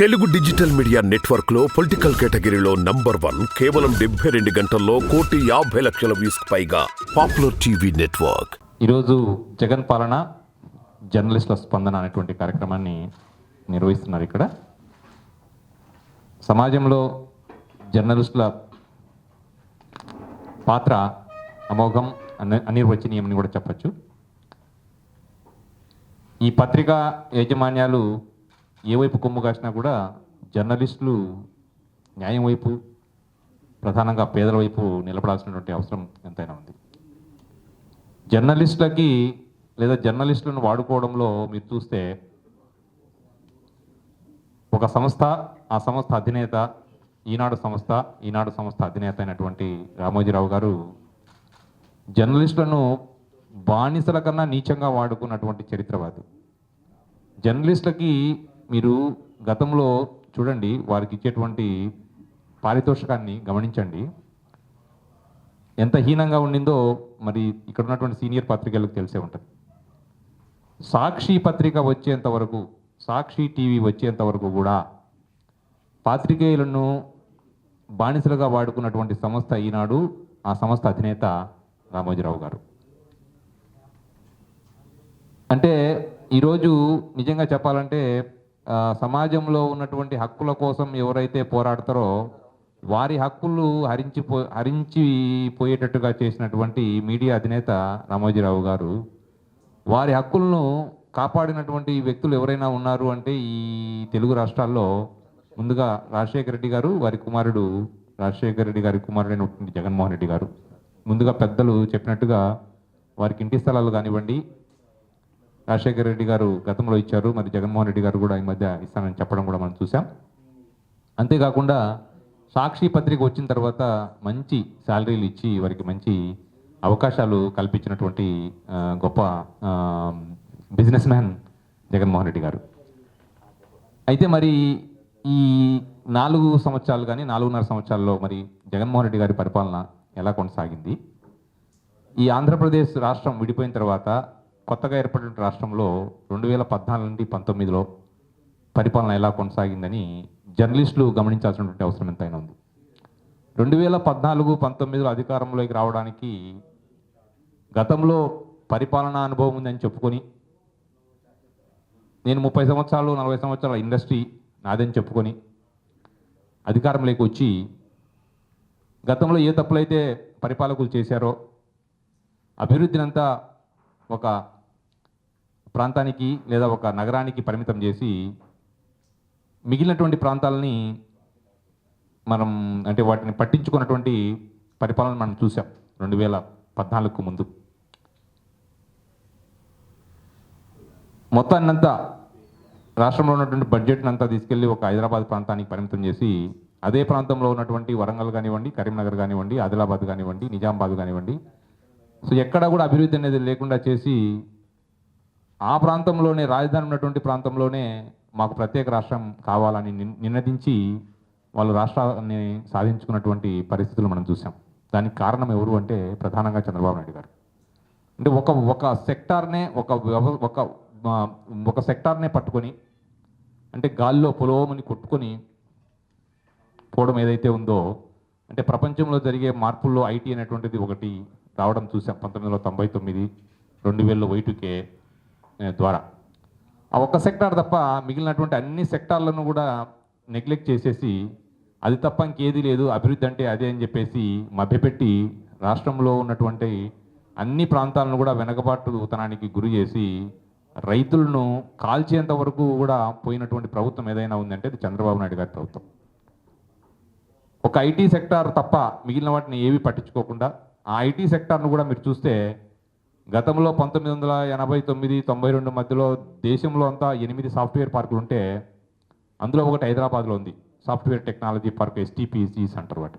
Telugu digital media నెట్వర్క్లో political కేటగిరీలో number one కేవలం డెబ్బై రెండు గంటల్లో కోటి యాభై లక్షల వ్యూస్ పైగా పాపులర్ టీవీ నెట్వర్క్. ఈరోజు జగన్ పాలన జర్నలిస్టుల స్పందన అనేటువంటి కార్యక్రమాన్ని నిర్వహిస్తున్నారు ఇక్కడ. సమాజంలో జర్నలిస్టుల పాత్ర అమోఘం అనిర్వచనీయమని అనిర్వచనీయం అని కూడా చెప్పచ్చు. ఈ పత్రికా యాజమాన్యాలు ఏ వైపు కొమ్ము కాసినా కూడా జర్నలిస్టులు న్యాయం వైపు ప్రధానంగా పేదల వైపు నిలబడాల్సినటువంటి అవసరం ఎంతైనా ఉంది. జర్నలిస్టులకి లేదా జర్నలిస్టులను వాడుకోవడంలో మీరు చూస్తే ఒక సంస్థ ఆ సంస్థ అధినేత ఈనాడు సంస్థ ఈనాడు సంస్థ అధినేత అయినటువంటి రామోజీరావు గారు జర్నలిస్టులను బానిసల కన్నా నీచంగా వాడుకున్నటువంటి చరిత్రవాది. జర్నలిస్టులకి మీరు గతంలో చూడండి వారికి ఇచ్చేటువంటి పారితోషికాన్ని గమనించండి. ఎంత హీనంగా ఉండిందో మరి ఇక్కడ ఉన్నటువంటి సీనియర్ పత్రికలకు తెలిసే ఉంటుంది. సాక్షి పత్రిక వచ్చేంత వరకు సాక్షి టీవీ వచ్చేంత వరకు కూడా పాత్రికేయులను బానిసలుగా వాడుకున్నటువంటి సంస్థ ఈనాడు ఆ సంస్థ అధినేత రామోజీరావు గారు. అంటే ఈరోజు నిజంగా చెప్పాలంటే సమాజంలో ఉన్నటువంటి హక్కుల కోసం ఎవరైతే పోరాడతారో వారి హక్కులు హరించిపో హరించిపోయేటట్టుగా చేసినటువంటి మీడియా అధినేత రామోజీరావు గారు వారి హక్కులను కాపాడినటువంటి వ్యక్తులు ఎవరైనా ఉన్నారు అంటే ఈ తెలుగు రాష్ట్రాల్లో ముందుగా రాజశేఖర రెడ్డి గారు వారి కుమారుడు రాజశేఖర రెడ్డి గారి కుమారుడైనటువంటి జగన్మోహన్ రెడ్డి గారు. ముందుగా పెద్దలు చెప్పినట్టుగా వారికి ఇంటి స్థలాలు కానివ్వండి రాజశేఖర రెడ్డి గారు గతంలో ఇచ్చారు. మరి జగన్మోహన్ రెడ్డి గారు కూడా ఈ మధ్య ఇస్తానని చెప్పడం కూడా మనం చూసాం అంతేకాకుండా సాక్షి పత్రిక వచ్చిన తర్వాత మంచి శాలరీలు ఇచ్చి వారికి మంచి అవకాశాలు కల్పించినటువంటి గొప్ప బిజినెస్ మ్యాన్ జగన్మోహన్ రెడ్డి గారు. అయితే మరి ఈ నాలుగు సంవత్సరాలు కానీ నాలుగున్నర సంవత్సరాల్లో మరి జగన్మోహన్ రెడ్డి గారి పరిపాలన ఎలా కొనసాగింది? ఈ ఆంధ్రప్రదేశ్ రాష్ట్రం విడిపోయిన తర్వాత కొత్తగా ఏర్పడిన రాష్ట్రంలో రెండు వేల పద్నాలుగు నుండి పంతొమ్మిదిలో పరిపాలన ఎలా కొనసాగిందని జర్నలిస్టులు గమనించాల్సినటువంటి అవసరం ఎంతైనా ఉంది. రెండు వేల పద్నాలుగు పంతొమ్మిదిలో అధికారంలోకి రావడానికి గతంలో పరిపాలనా అనుభవం ఉందని చెప్పుకొని నేను ముప్పై సంవత్సరాలు నలభై సంవత్సరాల ఇండస్ట్రీ నాదని చెప్పుకొని అధికారంలోకి వచ్చి గతంలో ఏ తప్పులైతే పరిపాలకులు చేశారో అభివృద్ధినంతా ఒక ప్రాంతానికి లేదా ఒక నగరానికి పరిమితం చేసి మిగిలినటువంటి ప్రాంతాలని మనం అంటే వాటిని పట్టించుకున్నటువంటి పరిపాలన మనం చూసాం రెండు వేల పద్నాలుగుకు ముందు. మొత్తాన్నంతా రాష్ట్రంలో ఉన్నటువంటి బడ్జెట్ని అంతా తీసుకెళ్ళి ఒక హైదరాబాద్ ప్రాంతానికి పరిమితం చేసి అదే ప్రాంతంలో ఉన్నటువంటి వరంగల్ కానివ్వండి కరీంనగర్ కానివ్వండి ఆదిలాబాద్ కానివ్వండి నిజామాబాద్ కానివ్వండి సో ఎక్కడ కూడా అభివృద్ధి అనేది లేకుండా చేసి ఆ ప్రాంతంలోనే రాజధాని ఉన్నటువంటి ప్రాంతంలోనే మాకు ప్రత్యేక రాష్ట్రం కావాలని నిన్- నినదించి వాళ్ళు రాష్ట్రాన్ని సాధించుకున్నటువంటి పరిస్థితులు మనం చూసాం దానికి కారణం ఎవరు అంటే ప్రధానంగా చంద్రబాబు నాయుడు గారు. అంటే ఒక ఒక సెక్టార్నే ఒక వ్యవ- ఒక ఒక సెక్టార్నే పట్టుకొని అంటే గాల్లో పొలోమని కొట్టుకొని పోవడం ఏదైతే ఉందో అంటే ప్రపంచంలో జరిగే మార్పుల్లో ఐటీ అనేటువంటిది ఒకటి రావడం చూసాం పంతొమ్మిది వందల తొంభై తొమ్మిది రెండు వేలలో వైటుకే ద్వారా. ఆ ఒక్క సెక్టార్ తప్ప మిగిలినటువంటి అన్ని సెక్టార్లను కూడా నెగ్లెక్ట్ చేసేసి అది తప్ప ఇంకేది లేదు అభివృద్ధి అంటే అదే అని చెప్పేసి మభ్యపెట్టి రాష్ట్రంలో ఉన్నటువంటి అన్ని ప్రాంతాలను కూడా వెనకబాటుతనానికి గురి చేసి రైతులను కాల్చేంత వరకు కూడా పోయినటువంటి ప్రభుత్వం ఏదైనా ఉందంటే అది చంద్రబాబు నాయుడు గారి ప్రభుత్వం. ఒక ఐటీ సెక్టార్ తప్ప మిగిలిన వాటిని ఏవి పట్టించుకోకుండా ఆ ఐటీ సెక్టార్ను కూడా మీరు చూస్తే గతంలో పంతొమ్మిది వందల ఎనభై తొమ్మిది తొంభై రెండు మధ్యలో దేశంలో అంతా ఎనిమిది సాఫ్ట్వేర్ పార్కులు ఉంటే అందులో ఒకటి హైదరాబాద్లో ఉంది. Software technology park STPCs centre వాటి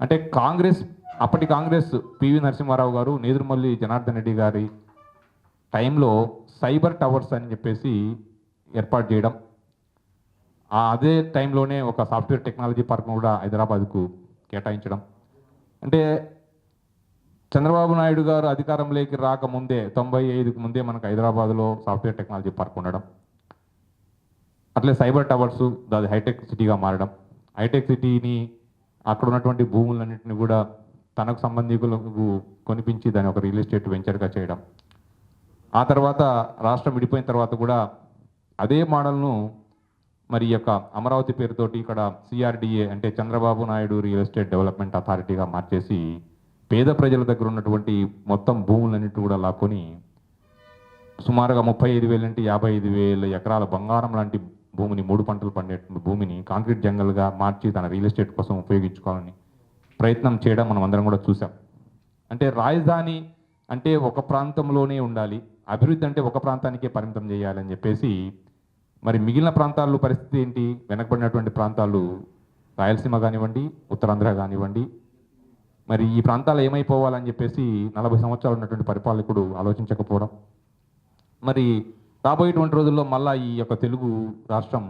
అంటే కాంగ్రెస్ అప్పటి కాంగ్రెస్ పివి నరసింహారావు గారు నేదురుమల్లి జనార్దన్ రెడ్డి గారి టైంలో సైబర్ టవర్స్ అని చెప్పేసి ఏర్పాటు చేయడం. అదే టైంలోనే ఒక సాఫ్ట్వేర్ టెక్నాలజీ పార్క్ను కూడా హైదరాబాద్కు కేటాయించడం. అంటే చంద్రబాబు నాయుడు గారు అధికారంలోకి రాకముందే తొంభై ఐదుకు ముందే మనకు హైదరాబాద్లో సాఫ్ట్వేర్ టెక్నాలజీ పార్క్ ఉండడం అట్లే సైబర్ టవర్స్ దాది హైటెక్ సిటీగా మారడం. హైటెక్ సిటీని అక్కడ ఉన్నటువంటి భూములన్నింటినీ కూడా తనకు సంబంధికులకు కొనిపించి దాని ఒక రియల్ ఎస్టేట్ వెంచర్గా చేయడం. ఆ తర్వాత రాష్ట్రం విడిపోయిన తర్వాత కూడా అదే మోడల్ను మరి యొక్క అమరావతి పేరుతోటి ఇక్కడ సిఆర్డిఏ అంటే Chandrababu Naidu real estate development అథారిటీగా మార్చేసి పేద ప్రజల దగ్గర ఉన్నటువంటి మొత్తం భూములన్నిటి కూడా లాక్కొని సుమారుగా ముప్పై ఐదు వేల నుండి యాభై ఐదు వేల ఎకరాల బంగారం లాంటి భూమిని మూడు పంటలు పండే భూమిని కాంక్రీట్ జంగల్గా మార్చి తన రియల్ ఎస్టేట్ కోసం ఉపయోగించుకోవాలని ప్రయత్నం చేయడం మనం అందరం కూడా చూసాం అంటే రాజధాని అంటే ఒక ప్రాంతంలోనే ఉండాలి అభివృద్ధి అంటే ఒక ప్రాంతానికే పరిమితం చేయాలని చెప్పేసి మరి మిగిలిన ప్రాంతాల్లో పరిస్థితి ఏంటి? వెనకబడినటువంటి ప్రాంతాలు రాయలసీమ కానివ్వండి ఉత్తరాంధ్ర కానివ్వండి మరి ఈ ప్రాంతాలు ఏమైపోవాలని చెప్పేసి నలభై సంవత్సరాలు ఉన్నటువంటి పరిపాలకుడు ఆలోచించకపోవడం. మరి రాబోయేటువంటి రోజుల్లో మళ్ళా ఈ యొక్క తెలుగు రాష్ట్రం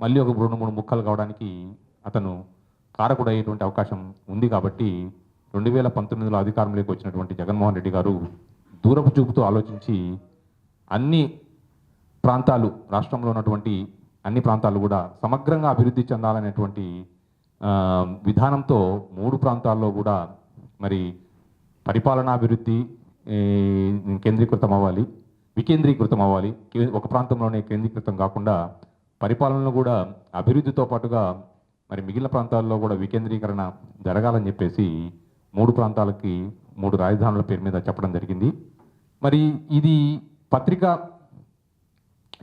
మళ్ళీ ఒక రెండు మూడు ముక్కలు కావడానికి అతను కారకుడయ్యేటువంటి అవకాశం ఉంది కాబట్టి రెండు వేల పంతొమ్మిదిలో అధికారంలోకి వచ్చినటువంటి జగన్మోహన్ రెడ్డి గారు దూరపు చూపుతూ ఆలోచించి అన్ని ప్రాంతాలు రాష్ట్రంలో ఉన్నటువంటి అన్ని ప్రాంతాలు కూడా సమగ్రంగా అభివృద్ధి చెందాలనేటువంటి విధానంతో మూడు ప్రాంతాల్లో కూడా మరి పరిపాలనాభివృద్ధి కేంద్రీకృతం అవ్వాలి వికేంద్రీకృతం అవ్వాలి ఒక ప్రాంతంలోనే కేంద్రీకృతం కాకుండా పరిపాలనలో కూడా అభివృద్ధితో పాటుగా మరి మిగిలిన ప్రాంతాల్లో కూడా వికేంద్రీకరణ జరగాలని చెప్పేసి మూడు ప్రాంతాలకి మూడు రాజధానుల పేరు మీద చెప్పడం జరిగింది. మరి ఇది పత్రిక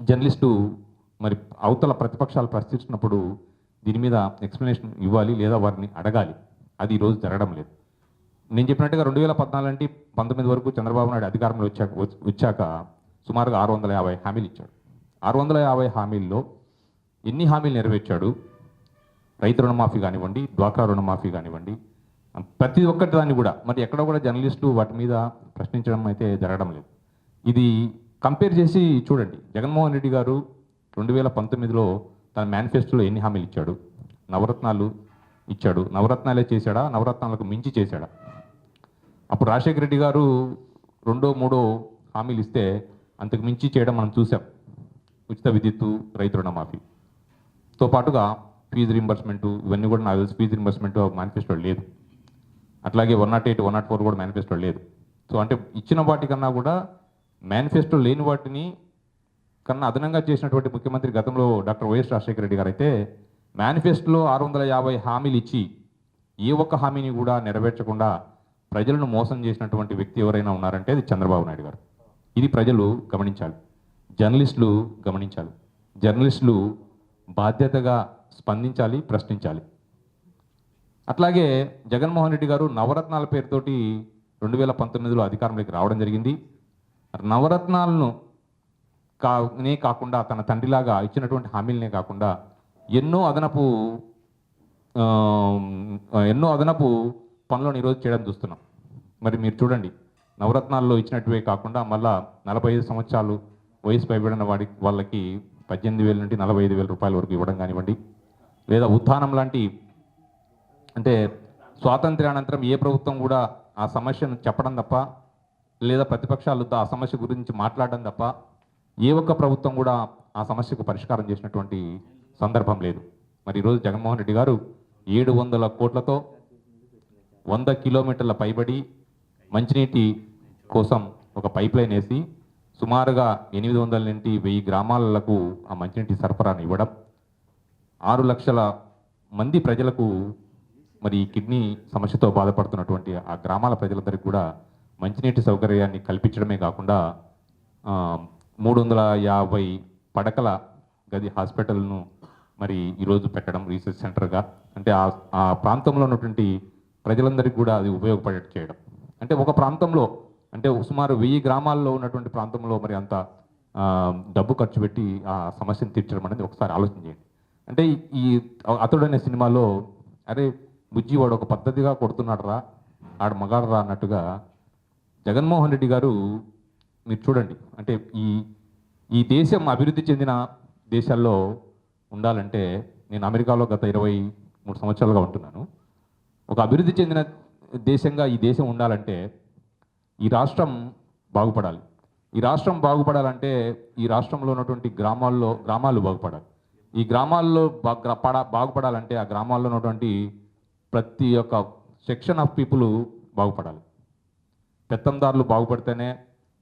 జర్నలిస్టు మరి అవతల ప్రతిపక్షాలు ప్రశ్నించినప్పుడు దీని మీద ఎక్స్ప్లెనేషన్ ఇవ్వాలి లేదా వారిని అడగాలి. అది ఈరోజు జరగడం లేదు. నేను చెప్పినట్టుగా రెండు వేల పద్నాలుగు అంటే పంతొమ్మిది వరకు చంద్రబాబు నాయుడు అధికారంలో వచ్చాక వచ్చాక సుమారుగా ఆరు వందల యాభై హామీలు ఇచ్చాడు. ఆరు వందల యాభై హామీల్లో ఎన్ని హామీలు నెరవేర్చాడు? రైతు రుణమాఫీ కానివ్వండి డ్వాక్రా రుణమాఫీ కానివ్వండి ప్రతి ఒక్కటి దాన్ని కూడా మరి ఎక్కడ కూడా జర్నలిస్టులు వాటి మీద ప్రశ్నించడం అయితే జరగడం లేదు. ఇది కంపేర్ చేసి చూడండి. జగన్మోహన్ రెడ్డి గారు రెండు వేల పంతొమ్మిదిలో తన మేనిఫెస్టోలో ఎన్ని హామీలు ఇచ్చాడు? నవరత్నాలు ఇచ్చాడు. నవరత్నాలే చేశాడా? నవరత్నాలకు మించి చేశాడా? అప్పుడు రాజశేఖర రెడ్డి గారు రెండో మూడో హామీలు ఇస్తే అంతకు మించి చేయడం మనం చూసాం ఉచిత విద్యుత్తు రైతు రుణమాఫీ. తో పాటుగా ఫీజు రింబర్స్మెంట్ ఇవన్నీ కూడా నాకు తెలిసి. ఫీజు రింబర్స్మెంట్ మేనిఫెస్టో లేదు. అట్లాగే one nought eight one nought four కూడా మేనిఫెస్టో లేదు. సో అంటే ఇచ్చిన వాటికన్నా కూడా మేనిఫెస్టో లేని వాటిని కన్నా అదనంగా చేసినటువంటి ముఖ్యమంత్రి గతంలో డాక్టర్ వైఎస్ రాజశేఖర రెడ్డి గారు అయితే మేనిఫెస్టోలో ఆరు వందల యాభై హామీలు ఇచ్చి ఏ ఒక్క హామీని కూడా నెరవేర్చకుండా ప్రజలను మోసం చేసినటువంటి వ్యక్తి ఎవరైనా ఉన్నారంటే అది చంద్రబాబు నాయుడు గారు. ఇది ప్రజలు గమనించాలి. జర్నలిస్టులు గమనించాలి. జర్నలిస్టులు బాధ్యతగా స్పందించాలి ప్రశ్నించాలి. అట్లాగే జగన్మోహన్ రెడ్డి గారు నవరత్నాల పేరుతోటి రెండు వేల పంతొమ్మిదిలో అధికారంలోకి రావడం జరిగింది. నవరత్నాలను కానే కాకుండా తన తండ్రిలాగా ఇచ్చినటువంటి హామీలనే కాకుండా ఎన్నో అదనపు ఎన్నో అదనపు పనులను ఈరోజు చేయడం చూస్తున్నాం. మరి మీరు చూడండి నవరత్నాల్లో ఇచ్చినట్టువే కాకుండా మళ్ళా నలభై ఐదు సంవత్సరాలు వయసు పైబడిన వాడి వాళ్ళకి పద్దెనిమిది వేల నుండి నలభై ఐదు వేల రూపాయల వరకు ఇవ్వడం కానివ్వండి లేదా ఉత్థానం లాంటి అంటే స్వాతంత్ర్యానంతరం ఏ ప్రభుత్వం కూడా ఆ సమస్యను చెప్పడం తప్ప లేదా ప్రతిపక్షాలు ఆ సమస్య గురించి మాట్లాడడం తప్ప ఏ ఒక్క ప్రభుత్వం కూడా ఆ సమస్యకు పరిష్కారం చేసినటువంటి సందర్భం లేదు. మరి ఈరోజు జగన్మోహన్ రెడ్డి గారు ఏడు వందల కోట్లతో వంద కిలోమీటర్ల పైబడి మంచినీటి కోసం ఒక పైప్ లైన్ వేసి సుమారుగా ఎనిమిది వందల నుండి వెయ్యి గ్రామాలకు ఆ మంచినీటి సరఫరాను ఇవ్వడం ఆరు లక్షల మంది ప్రజలకు మరి ఈ కిడ్నీ సమస్యతో బాధపడుతున్నటువంటి ఆ గ్రామాల ప్రజలందరికీ కూడా మంచినీటి సౌకర్యాన్ని కల్పించడమే కాకుండా మూడు వందల యాభై పడకల గది హాస్పిటల్ను మరి ఈరోజు పెట్టడం రీసెర్చ్ సెంటర్గా. అంటే ఆ ఆ ప్రాంతంలో ఉన్నటువంటి ప్రజలందరికీ కూడా అది ఉపయోగపడేట్టు చేయడం. అంటే ఒక ప్రాంతంలో అంటే సుమారు వెయ్యి గ్రామాల్లో ఉన్నటువంటి ప్రాంతంలో మరి అంత డబ్బు ఖర్చు పెట్టి ఆ సమస్యను తీర్చడం అనేది ఒకసారి ఆలోచన చేయండి. అంటే ఈ- ఈ అతడు అనే సినిమాలో అరే బుజ్జి వాడు ఒక పద్ధతిగా కొడుతున్నాడు రా ఆడు మగాడు రా అన్నట్టుగా జగన్మోహన్ రెడ్డి గారు మీరు చూడండి. అంటే ఈ ఈ దేశం అభివృద్ధి చెందిన దేశాల్లో ఉండాలంటే నేను అమెరికాలో గత ఇరవై మూడు సంవత్సరాలుగా ఉంటున్నాను. ఒక అభివృద్ధి చెందిన దేశంగా ఈ దేశం ఉండాలంటే ఈ రాష్ట్రం బాగుపడాలి. ఈ రాష్ట్రం బాగుపడాలంటే ఈ రాష్ట్రంలో ఉన్నటువంటి గ్రామాల్లో గ్రామాలు బాగుపడాలి. ఈ గ్రామాల్లో బాగా పడ బాగుపడాలంటే ఆ గ్రామాల్లో ఉన్నటువంటి ప్రతి ఒక్క సెక్షన్ ఆఫ్ పీపుల్ బాగుపడాలి. పెత్తందారులు బాగుపడితేనే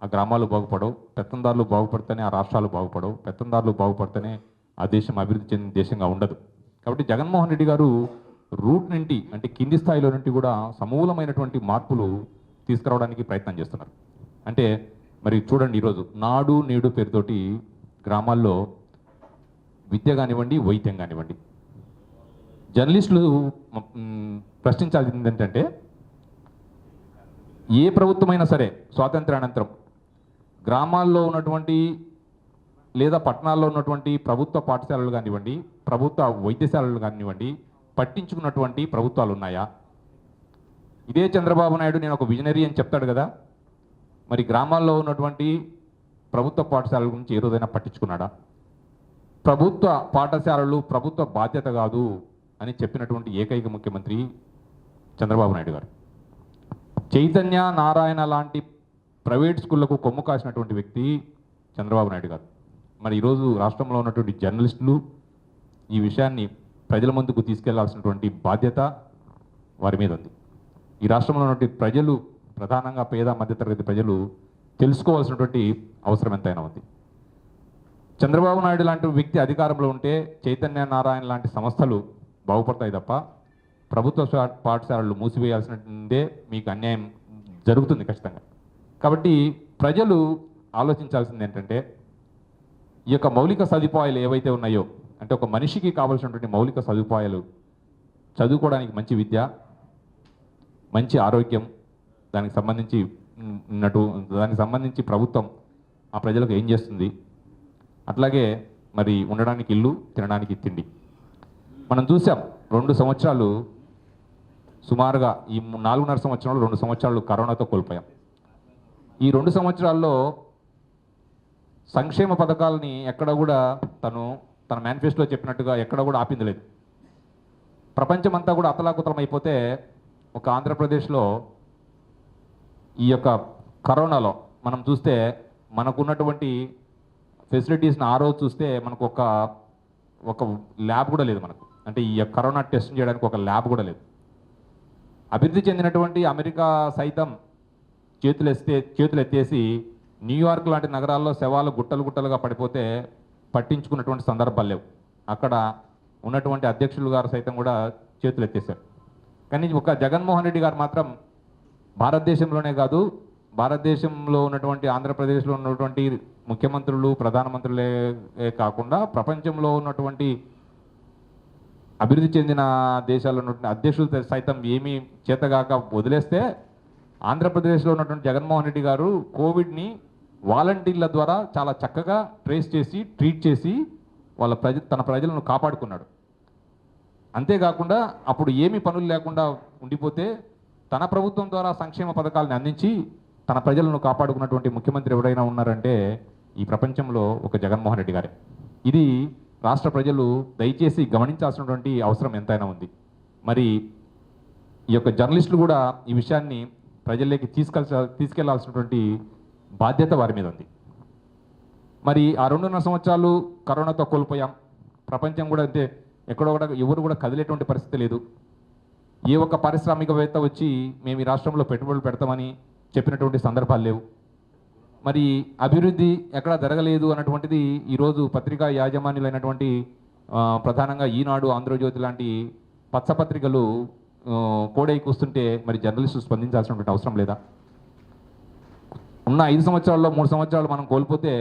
ఆ గ్రామాలు బాగుపడవు పెత్తందారులు బాగుపడితేనే ఆ రాష్ట్రాలు బాగుపడవు పెత్తందారులు బాగుపడితేనే ఆ దేశం అభివృద్ధి చెందిన దేశంగా ఉండదు. కాబట్టి జగన్మోహన్ రెడ్డి గారు రూట్ నుండి అంటే కింది స్థాయిలో నుండి కూడా సమూలమైనటువంటి మార్పులు తీసుకురావడానికి ప్రయత్నం చేస్తున్నారు. అంటే మరి చూడండి ఈరోజు నాడు నేడు పేరుతోటి గ్రామాల్లో విద్య కానివ్వండి వైద్యం కానివ్వండి. జర్నలిస్టులు ప్రశ్నించాల్సింది ఏంటంటే ఏ ప్రభుత్వమైనా సరే స్వాతంత్రానంతరం గ్రామాల్లో ఉన్నటువంటి లేదా పట్టణాల్లో ఉన్నటువంటి ప్రభుత్వ పాఠశాలలు కానివ్వండి ప్రభుత్వ వైద్యశాలలు కానివ్వండి పట్టించుకున్నటువంటి ప్రభుత్వాలు ఉన్నాయా? ఇదే చంద్రబాబు నాయుడు నేను ఒక విజనరీ అని చెప్తాడు కదా. మరి గ్రామాల్లో ఉన్నటువంటి ప్రభుత్వ పాఠశాలల గురించి ఏ రోజైనా పట్టించుకున్నాడా? ప్రభుత్వ పాఠశాలలు ప్రభుత్వ బాధ్యత కాదు అని చెప్పినటువంటి ఏకైక ముఖ్యమంత్రి చంద్రబాబు నాయుడు గారు. చైతన్య నారాయణ లాంటి ప్రైవేట్ స్కూళ్ళకు కొమ్ము కాసినటువంటి వ్యక్తి చంద్రబాబు నాయుడు గారు. మరి ఈరోజు రాష్ట్రంలో ఉన్నటువంటి జర్నలిస్టులు ఈ విషయాన్ని ప్రజల ముందుకు తీసుకెళ్ళాల్సినటువంటి బాధ్యత వారి మీద ఉంది. ఈ రాష్ట్రంలో ఉన్నటువంటి ప్రజలు ప్రధానంగా పేద మధ్యతరగతి ప్రజలు తెలుసుకోవాల్సినటువంటి అవసరం ఎంతైనా ఉంది. చంద్రబాబు నాయుడు లాంటి వ్యక్తి అధికారంలో ఉంటే చైతన్య నారాయణ లాంటి సంస్థలు బాగుపడతాయి తప్ప ప్రభుత్వ పాఠశాలలు మూసివేయాల్సినదే మీకు అన్యాయం జరుగుతుంది ఖచ్చితంగా. కాబట్టి ప్రజలు ఆలోచించాల్సింది ఏంటంటే ఈ యొక్క మౌలిక సదుపాయాలు ఏవైతే ఉన్నాయో అంటే ఒక మనిషికి కావాల్సినటువంటి మౌలిక సదుపాయాలు చదువుకోవడానికి మంచి విద్య మంచి ఆరోగ్యం దానికి సంబంధించి ఉన్నట్టు దానికి సంబంధించి ప్రభుత్వం ఆ ప్రజలకు ఏం చేస్తుంది? అట్లాగే మరి ఉండడానికి ఇల్లు తినడానికి తిండి. మనం చూసాం రెండు సంవత్సరాలు సుమారుగా ఈ నాలుగున్నర సంవత్సరాలు రెండు సంవత్సరాలు కరోనాతో కోల్పోయాం. ఈ రెండు సంవత్సరాల్లో సంక్షేమ పథకాలని ఎక్కడ కూడా తను తన మేనిఫెస్టోలో చెప్పినట్టుగా ఎక్కడ కూడా ఆపింది లేదు ప్రపంచమంతా కూడా అతలాకుతలం అయిపోతే ఒక ఆంధ్రప్రదేశ్లో ఈ యొక్క కరోనాలో మనం చూస్తే మనకున్నటువంటి ఫెసిలిటీస్ని ఆ రోజు చూస్తే మనకు ఒక ఒక ల్యాబ్ కూడా లేదు మనకు. అంటే ఈ కరోనా టెస్ట్ చేయడానికి ఒక ల్యాబ్ కూడా లేదు. అభివృద్ధి చెందినటువంటి అమెరికా సైతం చేతులు ఎత్తే చేతులు ఎత్తేసి న్యూయార్క్ లాంటి నగరాల్లో శవాలు గుట్టలు గుట్టలుగా పడిపోతే పట్టించుకున్నటువంటి సందర్భాలు లేవు. అక్కడ ఉన్నటువంటి అధ్యక్షులు గారు సైతం కూడా చేతులు ఎత్తేసారు కానీ ఒక జగన్మోహన్ రెడ్డి గారు మాత్రం భారతదేశంలోనే కాదు భారతదేశంలో ఉన్నటువంటి ఆంధ్రప్రదేశ్లో ఉన్నటువంటి ముఖ్యమంత్రులు ప్రధానమంత్రులే కాకుండా ప్రపంచంలో ఉన్నటువంటి అభివృద్ధి చెందిన దేశాల్లో ఉన్నటువంటి అధ్యక్షులు సైతం ఏమీ చేతగాక వదిలేస్తే ఆంధ్రప్రదేశ్లో ఉన్నటువంటి జగన్మోహన్ రెడ్డి గారు కోవిడ్ని వాలంటీర్ల ద్వారా చాలా చక్కగా ట్రేస్ చేసి ట్రీట్ చేసి వాళ్ళ ప్రజ తన ప్రజలను కాపాడుకున్నాడు. అంతేకాకుండా అప్పుడు ఏమి పనులు లేకుండా ఉండిపోతే తన ప్రభుత్వం ద్వారా సంక్షేమ పథకాలను అందించి తన ప్రజలను కాపాడుకున్నటువంటి ముఖ్యమంత్రి ఎవరైనా ఉన్నారంటే ఈ ప్రపంచంలో ఒక జగన్మోహన్ రెడ్డి గారే. ఇది రాష్ట్ర ప్రజలు దయచేసి గమనించాల్సినటువంటి అవసరం ఎంతైనా ఉంది. మరి ఈ యొక్క జర్నలిస్టులు కూడా ఈ విషయాన్ని ప్రజల్లోకి తీసుకెళ్ళ తీసుకెళ్ళాల్సినటువంటి బాధ్యత వారి మీద ఉంది. మరి ఆ రెండున్నర సంవత్సరాలు కరోనాతో కోల్పోయాం. ప్రపంచం కూడా అంటే ఎక్కడో కూడా ఎవరు కూడా కదిలేటువంటి పరిస్థితి లేదు. ఏ ఒక్క పారిశ్రామికవేత్త వచ్చి మేము ఈ రాష్ట్రంలో పెట్టుబడులు పెడతామని చెప్పినటువంటి సందర్భాలు లేవు. మరి అభివృద్ధి ఎక్కడా జరగలేదు అన్నటువంటిది ఈరోజు పత్రికా యాజమాన్యులైనటువంటి ప్రధానంగా ఈనాడు ఆంధ్రజ్యోతి లాంటి పచ్చపత్రికలు కోడై కూస్తుంటే మరి జర్నలిస్టులు స్పందించాల్సినటువంటి అవసరం లేదా? ఉన్న ఐదు సంవత్సరాల్లో మూడు సంవత్సరాలు మనం కోల్పోతే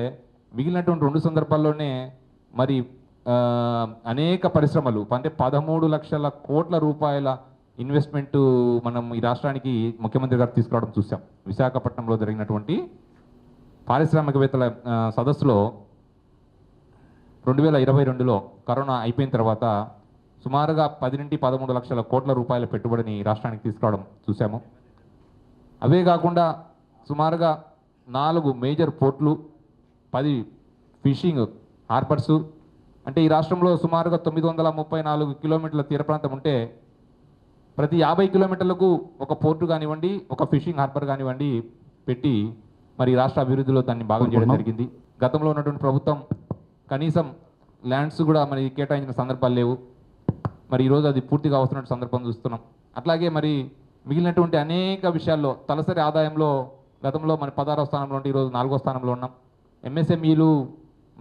మిగిలినటువంటి రెండు సందర్భాల్లోనే మరి అనేక పరిశ్రమలు అంటే పదమూడు లక్షల కోట్ల రూపాయల ఇన్వెస్ట్మెంట్ మనం ఈ రాష్ట్రానికి ముఖ్యమంత్రి గారు తీసుకురావడం చూసాం. విశాఖపట్నంలో జరిగినటువంటి పారిశ్రామికవేత్తల సదస్సులో రెండు వేల ఇరవై రెండులో కరోనా అయిపోయిన తర్వాత సుమారుగా పది నుండి పదమూడు లక్షల కోట్ల రూపాయల పెట్టుబడిని రాష్ట్రానికి తీసుకురావడం చూసాము అవే కాకుండా సుమారుగా నాలుగు మేజర్ పోర్ట్లు పది ఫిషింగ్ హార్బర్సు అంటే ఈ రాష్ట్రంలో సుమారుగా తొమ్మిది వందల ముప్పై నాలుగు కిలోమీటర్ల తీర ప్రాంతం ఉంటే ప్రతి యాభై కిలోమీటర్లకు ఒక పోర్టు కానివ్వండి ఒక ఫిషింగ్ హార్బర్ కానివ్వండి పెట్టి మరి రాష్ట్ర అభివృద్ధిలో దాన్ని భాగం చేయడం జరిగింది. గతంలో ఉన్నటువంటి ప్రభుత్వం కనీసం ల్యాండ్స్ కూడా మరి కేటాయించిన సందర్భాలు లేవు. మరి ఈరోజు అది పూర్తిగా అవసరమైన సందర్భం చూస్తున్నాం. అట్లాగే మరి మిగిలినటువంటి అనేక విషయాల్లో తలసరి ఆదాయంలో గతంలో మరి పదహారవ స్థానంలో ఉంటే ఈరోజు నాలుగో స్థానంలో ఉన్నాం. ఎంఎస్ఎంఈలు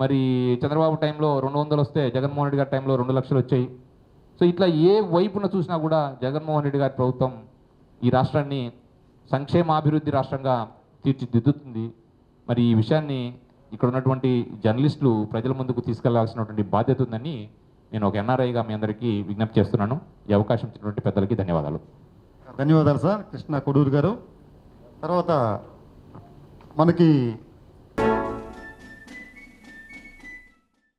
మరి చంద్రబాబు టైంలో రెండు వందలు వస్తే జగన్మోహన్ రెడ్డి గారి టైంలో రెండు లక్షలు వచ్చాయి. సో ఇట్లా ఏ వైపున చూసినా కూడా జగన్మోహన్ రెడ్డి గారి ప్రభుత్వం ఈ రాష్ట్రాన్ని సంక్షేమాభివృద్ధి రాష్ట్రంగా తీర్చిదిద్దుతుంది. మరి ఈ విషయాన్ని ఇక్కడ ఉన్నటువంటి జర్నలిస్టులు ప్రజల ముందుకు తీసుకెళ్ళాల్సినటువంటి బాధ్యత ఉందని నేను ఒక ఎన్ఆర్ఐగా మీ అందరికీ విజ్ఞప్తి చేస్తున్నాను. ఈ అవకాశం ఇచ్చినటువంటి పెద్దలకి ధన్యవాదాలు. ధన్యవాదాలు సార్ కృష్ణ కొడూరు గారు. తర్వాత మనకి